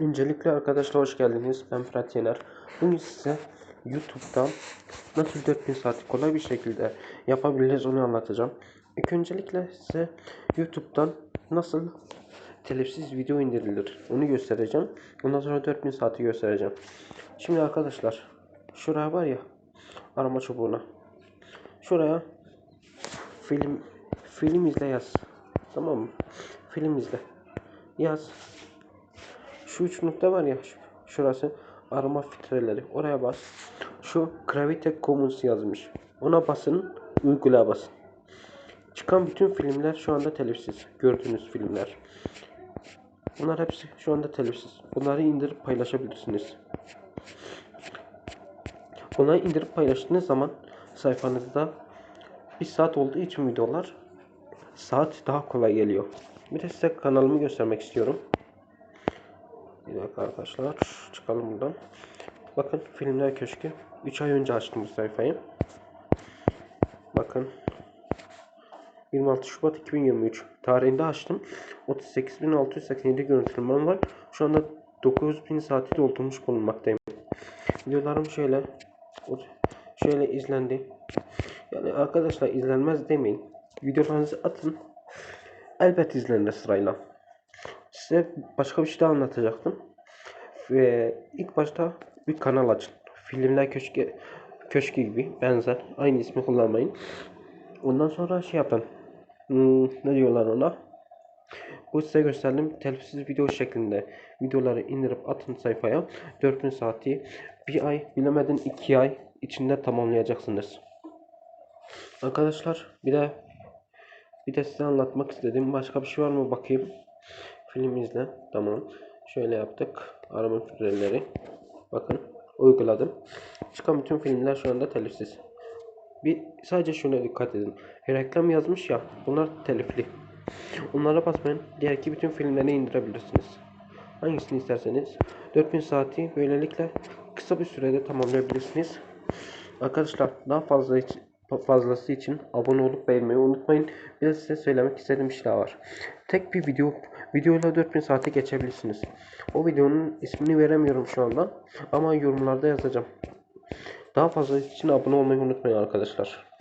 Öncelikle arkadaşlar hoş geldiniz. Ben Fırat Yener. Bugün size YouTube'dan nasıl 4000 saati kolay bir şekilde yapabiliriz onu anlatacağım. İlk öncelikle size YouTube'dan nasıl telifsiz video indirilir onu göstereceğim. Ondan sonra 4000 saati göstereceğim. Şimdi arkadaşlar şuraya var ya arama çubuğuna. Şuraya film film izle yaz. Tamam mı? Film izle. Yaz. Şu üç nokta var ya şu- şurası arama filtreleri oraya bas. Şu Gravity Commons yazmış. Ona basın uygula basın. Çıkan bütün filmler şu anda telifsiz. Gördüğünüz filmler. Bunlar hepsi şu anda telifsiz. Bunları indirip paylaşabilirsiniz. Bunları indirip paylaştığınız zaman sayfanızda bir saat olduğu için videolar saat daha kolay geliyor. Bir de size kanalımı göstermek istiyorum. Dakika arkadaşlar. Çıkalım buradan. Bakın Filmler Köşkü. 3 ay önce açtım bu sayfayı. Bakın. 26 Şubat 2023 tarihinde açtım. 38.687 görüntülemem var. Şu anda 9000 saati doldurmuş bulunmaktayım. Videolarım şöyle şöyle izlendi. Yani arkadaşlar izlenmez demeyin. Videolarınızı atın. Elbet izlenir sırayla. Size başka bir şey daha anlatacaktım. Ve ilk başta bir kanal açın. Filmler köşkü, köşkü gibi benzer. Aynı ismi kullanmayın. Ondan sonra şey yapın. Hmm, ne diyorlar ona? Bu size gösterdiğim telifsiz video şeklinde videoları indirip atın sayfaya. 4000 saati bir ay bilemedin 2 ay içinde tamamlayacaksınız. Arkadaşlar bir de bir de size anlatmak istediğim başka bir şey var mı bakayım. Film izle. Tamam. Şöyle yaptık. Arama filtreleri. Bakın uyguladım. Çıkan bütün filmler şu anda telifsiz. Bir sadece şuna dikkat edin. Reklam yazmış ya. Bunlar telifli. Onlara basmayın. Diğer ki bütün filmleri indirebilirsiniz. Hangisini isterseniz. 4000 saati böylelikle kısa bir sürede tamamlayabilirsiniz. Arkadaşlar daha fazla için, fazlası için abone olup beğenmeyi unutmayın. Bir de size söylemek istediğim bir şey daha var. Tek bir video videoyla 4000 saati geçebilirsiniz. O videonun ismini veremiyorum şu anda ama yorumlarda yazacağım. Daha fazla için abone olmayı unutmayın arkadaşlar.